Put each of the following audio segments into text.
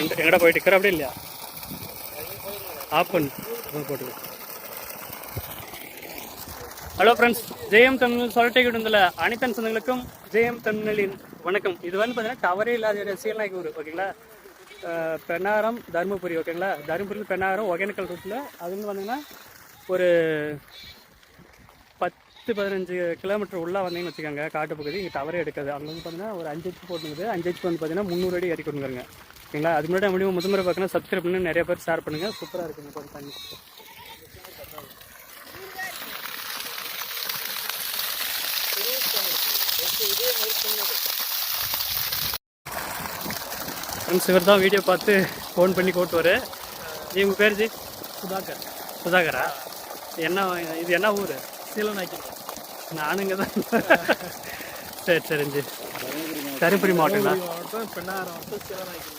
ரெண்டு எங்கடா போயிட்டு? இருக்கிற அப்படியே இல்லையா? ஆப்பன் போட்டு. ஹலோ ஃப்ரெண்ட்ஸ் ஜெயம் தமிழ் சொல்லிட்டே இருந்தல அனைத்தன் சொந்தங்களுக்கும் ஜெயம் தமிழின் வணக்கம். இது வந்து பார்த்தீங்கன்னா டவரே இல்லாத சீலநாயக்கு ஊர் ஓகேங்களா? பெண்ணாரம் தருமபுரி ஓகேங்களா? தருமபுரி பெண்ணாரம் ஒகேனக்கல் ரூட்டில் அது வந்து பார்த்தீங்கன்னா ஒரு பத்து பதினஞ்சு கிலோமீட்டர் உள்ளே வந்தீங்கன்னு வச்சுக்கோங்க காட்டு பகுதி இங்கே டவரே எடுக்காது. அங்கே வந்து பார்த்தீங்கன்னா ஒரு அஞ்சு ஹெச் போட்டுங்குது அஞ்சு ஹெச் வந்து பார்த்தீங்கன்னா முந்நூறு அடி ஏறி கொண்டுருங்க ஓகேங்களா? அது முன்னாடி முடிவு முதல்முறை பார்க்கணும் சப்ஸ்கிரைப் பண்ணி நிறைய பேர் ஷேர் பண்ணுங்கள் சூப்பராக இருக்குங்க கொஞ்சம் தண்ணி ஃப்ரெண்ட்ஸ் இவர் தான் வீடியோ பார்த்து ஃபோன் பண்ணி கூட்டுவார் ஜி உங்கள் பேர் ஜி? சுதாகர். சுதாகரா? என்ன இது என்ன ஊர்? சீலநாய்க்கு நானும் இங்கே தான். சரி சரிங்க தருமபுரி மாவட்டங்களா? மாவட்டம் பெண்ணாரம் சீலநாய்க்கு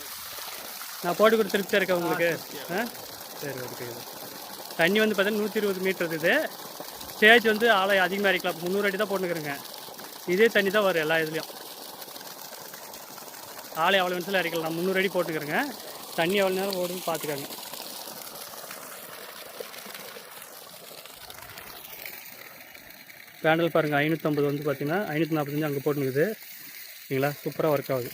நான் போட்டு கொடுத்து திருப்தியாக இருக்கேன் உங்களுக்கு. ஆ? சரி ஓகே. தண்ணி வந்து பார்த்தீங்கன்னா நூற்றி இருபது மீட்டர் இது ஸ்டேஜ் வந்து ஆலை அதிகமாக இருக்கலாம் முந்நூறு அடி தான் போட்டுக்கிறேங்க இதே தண்ணி தான் வரும் எல்லா இதுலேயும். ஆலை எவ்வளோ நிமிஷத்தில் அரைக்கலாம் நான் முந்நூறு அடி போட்டுக்கிறேங்க. தண்ணி எவ்வளோ நேரம் ஓடுன்னு பார்த்துக்காங்க. பேண்டல் பாருங்கள் ஐநூற்றம்பது வந்து பார்த்தீங்கன்னா ஐநூற்றி நாற்பத்தஞ்சு அங்கே போட்டுருக்குது சரிங்களா? சூப்பராக ஒர்க் ஆகுது.